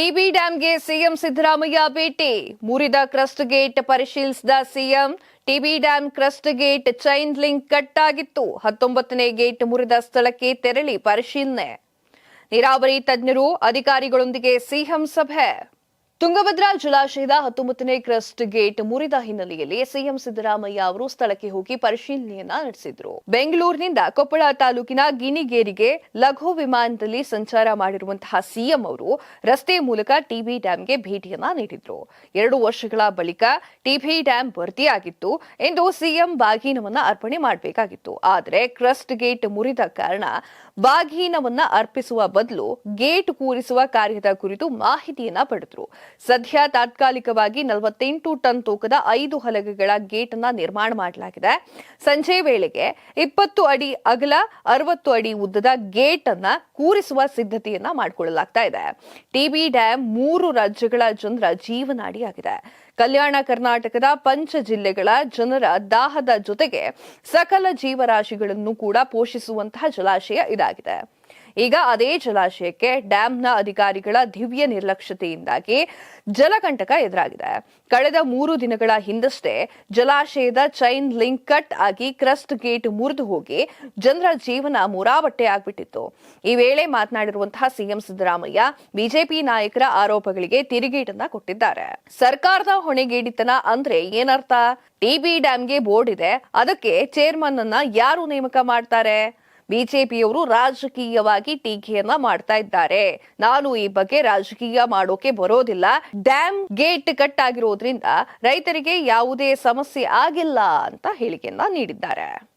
TB ಡ್ಯಾಂಗೆ CM Siddaramaiah ಭೇಟಿ. ಮುರಿದ crust gate ಪರಿಶೀಲಿಸಿದ CM, TB dam crust gate chain link cut ಆಗಿತ್ತು ಹತ್ತೊಂಬತ್ತನೇ ಗೇಟ್ ಮುರಿದ ಸ್ಥಳಕ್ಕೆ ತೆರಳಿ ಪರಿಶೀಲನೆ. ನೀರಾವರಿ ತಜ್ಞರು, ಅಧಿಕಾರಿಗಳೊಂದಿಗೆ ಸಿಎಂ ಸಭೆ. ತುಂಗಭದ್ರಾ ಜಲಾಶಯದ ಹತ್ತೊಂಬತ್ತನೇ ಕ್ರಸ್ಟ್ ಗೇಟ್ ಮುರಿದ ಹಿನ್ನೆಲೆಯಲ್ಲಿ ಸಿಎಂ ಸಿದ್ದರಾಮಯ್ಯ ಅವರು ಸ್ಥಳಕ್ಕೆ ಹೋಗಿ ಪರಿಶೀಲನೆಯನ್ನ ನಡೆಸಿದ್ರು. ಬೆಂಗಳೂರಿನಿಂದ ಕೊಪ್ಪಳ ತಾಲೂಕಿನ ಗಿನಿಗೇರಿಗೆ ಲಘು ವಿಮಾನದಲ್ಲಿ ಸಂಚಾರ ಮಾಡಿರುವಂತಹ ಸಿಎಂ ಅವರು ರಸ್ತೆ ಮೂಲಕ ಟಿಬಿ ಡ್ಯಾಂಗೆ ಭೇಟಿಯನ್ನ ನೀಡಿದ್ರು. ಎರಡು ವರ್ಷಗಳ ಬಳಿಕ ಟಿಬಿ ಡ್ಯಾಂ ಭರ್ತಿಯಾಗಿತ್ತು ಎಂದು ಸಿಎಂ ಬಾಗಿನವನ್ನ ಅರ್ಪಣೆ ಮಾಡಬೇಕಾಗಿತ್ತು. ಆದರೆ ಕ್ರಸ್ಟ್ ಗೇಟ್ ಮುರಿದ ಕಾರಣ ಬಾಗಿನವನ್ನ ಅರ್ಪಿಸುವ ಬದಲು ಗೇಟ್ ಕೂರಿಸುವ ಕಾರ್ಯದ ಕುರಿತು ಮಾಹಿತಿಯನ್ನ ಪಡೆದ್ರು. ಸದ್ಯ ತಾತ್ಕಾಲಿಕವಾಗಿ ನಲವತ್ತೆಂಟು ಟನ್ ತೂಕದ ಐದು ಹಲಗೆಗಳ ಗೇಟ್ ಅನ್ನ ನಿರ್ಮಾಣ ಮಾಡಲಾಗಿದೆ. ಸಂಜೆ ವೇಳೆಗೆ ಇಪ್ಪತ್ತು ಅಡಿ ಅಗಲ, ಅರವತ್ತು ಅಡಿ ಉದ್ದದ ಗೇಟ್ ಅನ್ನ ಕೂರಿಸುವ ಸಿದ್ಧತೆಯನ್ನ ಮಾಡಿಕೊಳ್ಳಲಾಗ್ತಾ ಇದೆ. ಟಿಬಿ ಡ್ಯಾಂ ಮೂರು ರಾಜ್ಯಗಳ ಜನರ ಜೀವನಾಡಿಯಾಗಿದೆ. ಕಲ್ಯಾಣ ಕರ್ನಾಟಕದ ಪಂಚ ಜಿಲ್ಲೆಗಳ ಜನರ ದಾಹದ ಜೊತೆಗೆ ಸಕಲ ಜೀವರಾಶಿಗಳನ್ನು ಕೂಡ ಪೋಷಿಸುವಂತಹ ಜಲಾಶಯ ಇದಾಗಿದೆ. ಈಗ ಅದೇ ಜಲಾಶಯಕ್ಕೆ ಡ್ಯಾಂನ ಅಧಿಕಾರಿಗಳ ದಿವ್ಯ ನಿರ್ಲಕ್ಷ್ಯತೆಯಿಂದಾಗಿ ಜಲಕಂಟಕ ಎದುರಾಗಿದೆ. ಕಳೆದ ಮೂರು ದಿನಗಳ ಹಿಂದಷ್ಟೇ ಜಲಾಶಯದ ಚೈನ್ ಲಿಂಕ್ ಕಟ್ ಆಗಿ ಕ್ರಸ್ಟ್ ಗೇಟ್ ಮುರಿದು ಹೋಗಿ ಜನರ ಜೀವನ ಮುರಾಬಟ್ಟೆ ಆಗ್ಬಿಟ್ಟಿತ್ತು. ಈ ವೇಳೆ ಮಾತನಾಡಿರುವಂತಹ ಸಿಎಂ ಸಿದ್ದರಾಮಯ್ಯ ಬಿಜೆಪಿ ನಾಯಕರ ಆರೋಪಗಳಿಗೆ ತಿರುಗೇಟನ್ನ ಕೊಟ್ಟಿದ್ದಾರೆ. ಸರ್ಕಾರದ ಹೊಣೆಗೇಡಿತನ ಅಂದ್ರೆ ಏನರ್ಥ? ಟಿಬಿ ಡ್ಯಾಂಗೆ ಬೋರ್ಡ್ ಇದೆ, ಅದಕ್ಕೆ ಚೇರ್ಮನ್ ಅನ್ನ ಯಾರು ನೇಮಕ ಮಾಡ್ತಾರೆ? ಬಿಜೆಪಿಯವರು ರಾಜಕೀಯವಾಗಿ ಟೀಕೆಯನ್ನ ಮಾಡ್ತಾ ಇದ್ದಾರೆ. ನಾನು ಈ ಬಗ್ಗೆ ರಾಜಕೀಯ ಮಾಡೋಕೆ ಬರೋದಿಲ್ಲ. ಡ್ಯಾಮ್ ಗೇಟ್ ಕಟ್ ಆಗಿರೋದ್ರಿಂದ ರೈತರಿಗೆ ಯಾವುದೇ ಸಮಸ್ಯೆ ಆಗಿಲ್ಲ ಅಂತ ಹೇಳಿಕೆಯನ್ನ ನೀಡಿದ್ದಾರೆ.